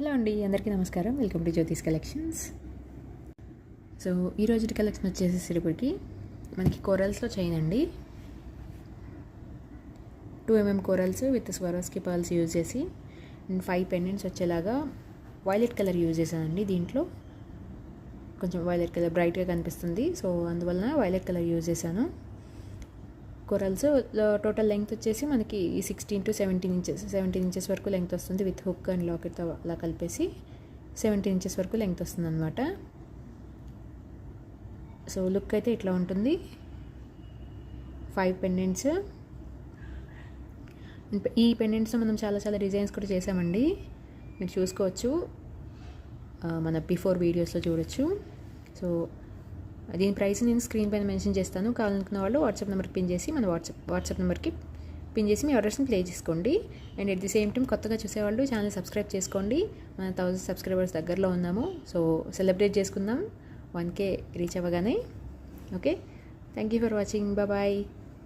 Hello అండి అందరికీ నమస్కారం. Welcome to Jyothi's collections. So ఈరోజు కలెక్షన్ వచ్చేసేసరికి మనకి కోరల్స్లో చైన్ అండి. Two MM corals with Swarovski pearls use చేసి అండ్ ఫైవ్ పెండెంట్స్ వచ్చేలాగా వైలెట్ కలర్ యూజ్ చేశానండి దీంట్లో. కొంచెం వైలెట్ కలర్ బ్రైట్గా కనిపిస్తుంది. సో అందువలన వైలెట్ కలర్ యూజ్ చేశాను. కొరల్స్ టోటల్ లెంగ్త్ వచ్చేసి మనకి sixteen to seventeen inches seventeen inches వరకు లెంగ్త్ వస్తుంది విత్ హుక్ అండ్ లాకెట్తో అలా కలిపేసి సెవెంటీన్ ఇంచెస్ వరకు లెంగ్త్ వస్తుంది అనమాట సో లుక్ అయితే ఇట్లా ఉంటుంది. ఫైవ్ పెండెంట్స్ ఈ పెండెంట్స్ మనం చాలా చాలా డిజైన్స్ కూడా చేసామండి. మీరు చూసుకోవచ్చు. మన బిఫోర్ వీడియోస్లో చూడొచ్చు. సో దీని ప్రైస్ నేను స్క్రీన్ పైన మెన్షన్ చేస్తాను. కావాలనుకున్న వాళ్ళు వాట్సాప్ నెంబర్కి పిన్ చేసి మన వాట్సాప్ వాట్సాప్ నెంబర్కి పిన్ చేసి మీ ఆర్డర్స్ని ప్లే చేసుకోండి. And at the same time కొత్తగా చూసేవాళ్ళు ఛానల్ సబ్స్క్రైబ్ చేసుకోండి. మన థౌజండ్ సబ్స్క్రైబర్స్ దగ్గరలో ఉన్నాము. సో సెలబ్రేట్ చేసుకుందాం. వన్ కే రీచ్ అవ్వగానే. Okay? Thank you for watching. Bye.